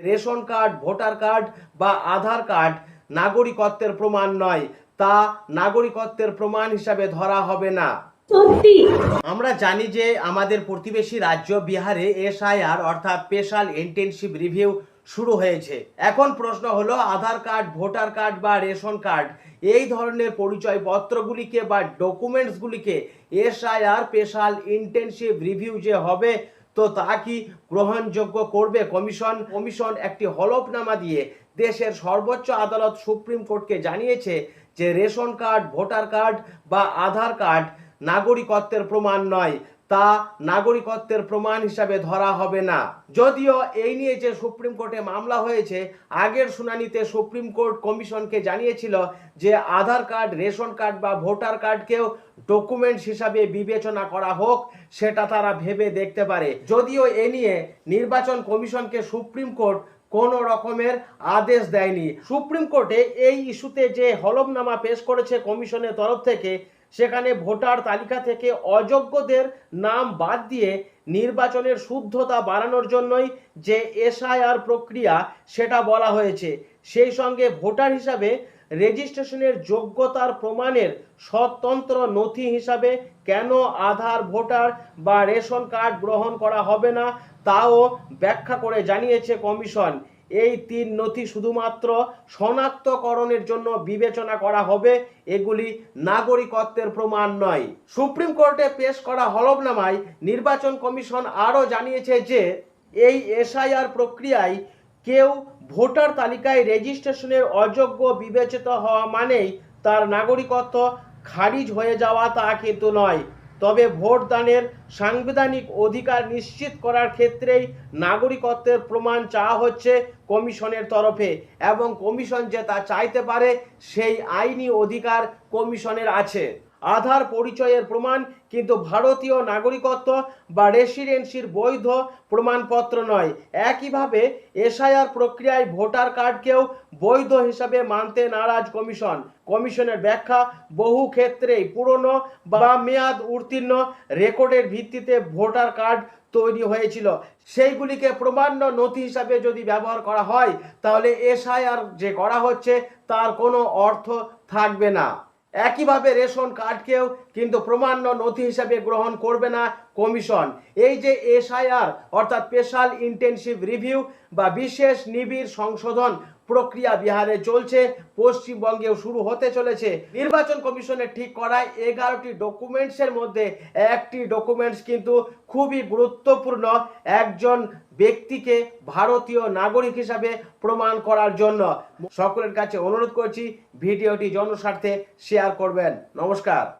Ration card voter card বা আধার card নাগরিকত্বের প্রমাণ নয়। তা নাগরিকত্বের প্রমাণ হিসাবে ধরা হবে না। আমরা জানি যে আমাদের প্রতিবেশী রাজ্য বিহারে এসআইআর অর্থাৎ স্পেশাল ইন্টেনসিভ রিভিউ শুরু হয়েছে। এখন প্রশ্ন হলো আধার কার্ড ভোটার কার্ড বা রেশন কার্ড এই ধরনের পরিচয়পত্রগুলিকে বা ডকুমেন্টসগুলিকে S I R special intensive review যে হবে তো তা কি গ্রহণযোগ্য করবে? কমিশন কমিশন একটি হলফনামা দিয়ে দেশের সর্বোচ্চ আদালত সুপ্রিম কোর্টকে জানিয়েছে যে রেশন কার্ড, ভোটার কার্ড বা আধার কার্ড নাগরিকত্বের প্রমাণ নয়। তা নাগরিকত্বের প্রমাণ হিসাবে ধরা হবে না। যদিও এই নিয়ে যে সুপ্রিম কোর্টে মামলা হয়েছে, আগের শুনানিতে সুপ্রিম কোর্ট কমিশনকে জানিয়েছিল যে আধার কার্ড, রেশন কার্ড বা ভোটার কার্ডকেও ডকুমেন্টস হিসাবে বিবেচনা করা হোক, সেটা তারা ভেবে দেখতে পারে। যদিও এ নিয়ে নির্বাচন কমিশনকে সুপ্রিম কোর্ট কোনো রকমের আদেশ দেয়নি। সুপ্রিম কোর্টে এই ইস্যুতে যে হলফনামা পেশ করেছে কমিশনের তরফ থেকে সেখানে ভোটার তালিকা থেকে অযোগ্যদের নাম বাদ দিয়ে নির্বাচনের শুদ্ধতা বাড়ানোর জন্যই যে এসআইআর প্রক্রিয়া সেটা বলা হয়েছে। সেই সঙ্গে ভোটার হিসাবে রেজিস্ট্রেশনের যোগ্যতার প্রমাণের স্বতন্ত্র নথি হিসাবে কেন আধার, ভোটার বা রেশন কার্ড গ্রহণ করা হবে না, তাও ব্যাখ্যা করে জানিয়েছে কমিশন। এই তিন নথি শুধুমাত্র শনাক্তকরণের জন্য বিবেচনা করা হবে, এগুলি নাগরিকত্বের প্রমাণ নয়। সুপ্রিম কোর্টে পেশ করা হলফনামায় নির্বাচন কমিশন আরও জানিয়েছে যে, এই এসআইআর প্রক্রিয়ায় কেউ ভোটার তালিকায় রেজিস্ট্রেশনের অযোগ্য বিবেচিত হওয়া মানেই তার নাগরিকত্ব খারিজ হয়ে যাওয়া তা কিন্তু নয়। তবে ভোটদানের সাংবিধানিক অধিকার নিশ্চিত করার ক্ষেত্রেই নাগরিকত্বের প্রমাণ চাওয়া হচ্ছে কমিশনের তরফে এবং কমিশন যে তা চাইতে পারে সেই আইনি অধিকার কমিশনের আছে। আধার পরিচয়ের প্রমাণ কিন্তু ভারতীয় নাগরিকত্ব বা রেসিডেন্সির বৈধ প্রমাণপত্র নয়। একইভাবে এসআইআর প্রক্রিয়ায় ভোটার কার্ডকেও বৈধ হিসাবে মানতে নারাজ কমিশন। কমিশনের ব্যাখ্যা, বহু ক্ষেত্রেই পুরনো বা মেয়াদ উত্তীর্ণ রেকর্ডের ভিত্তিতে ভোটার কার্ড তৈরি হয়েছিল। সেইগুলিকে প্রমাণ্য নথি হিসাবে যদি ব্যবহার করা হয়, তাহলে এসআইআর যে করা হচ্ছে, তার কোনো অর্থ থাকবে না। একইভাবে রেশন কার্ডকেও কিন্তু প্রমাণ্য নথি হিসাবে গ্রহণ করবে না কমিশন। এই যে এসআইআর, অর্থাৎ স্পেশাল ইন্টেনসিভ রিভিউ বা বিশেষ নিবিড় সংশোধন প্রক্রিয়া বিহারে চলছে, পশ্চিমবঙ্গেও শুরু হতে চলেছে। নির্বাচন কমিশনের ঠিক করায় এগারোটি ডকুমেন্টসের মধ্যে একটি ডকুমেন্টস কিন্তু খুবই গুরুত্বপূর্ণ। একজন ব্যক্তিকে ভারতীয় নাগরিক হিসাবে প্রমাণ করার জন্য। সকলের কাছে অনুরোধ করছি, ভিডিওটি জনস্বার্থে শেয়ার করবেন। নমস্কার।